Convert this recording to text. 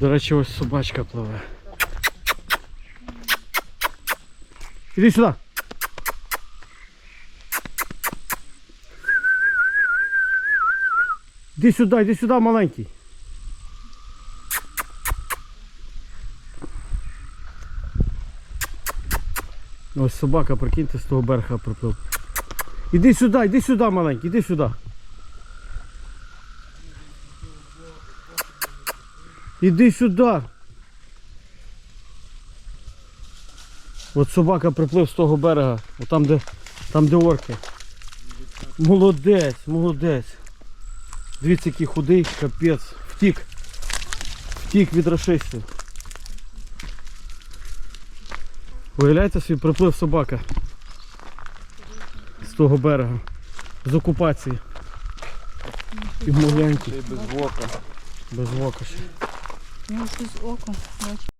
До речі, ось собачка пливе. Іди сюди. Іди сюди, іди сюди, маленький. Ось собака, прикиньте, з того берега приплив. Іди сюди, іди сюди, маленький, іди сюди. Іди сюди. От собака приплив з того берега, от там де, там де орки. Молодець, молодець. Дивіться, який худий, капець. Втік. Втік від рашистів. Уявляєте собі, приплив собака з того берега. З окупації. І маленький, без вока. без вока ще. Ну, щось оком, бачу.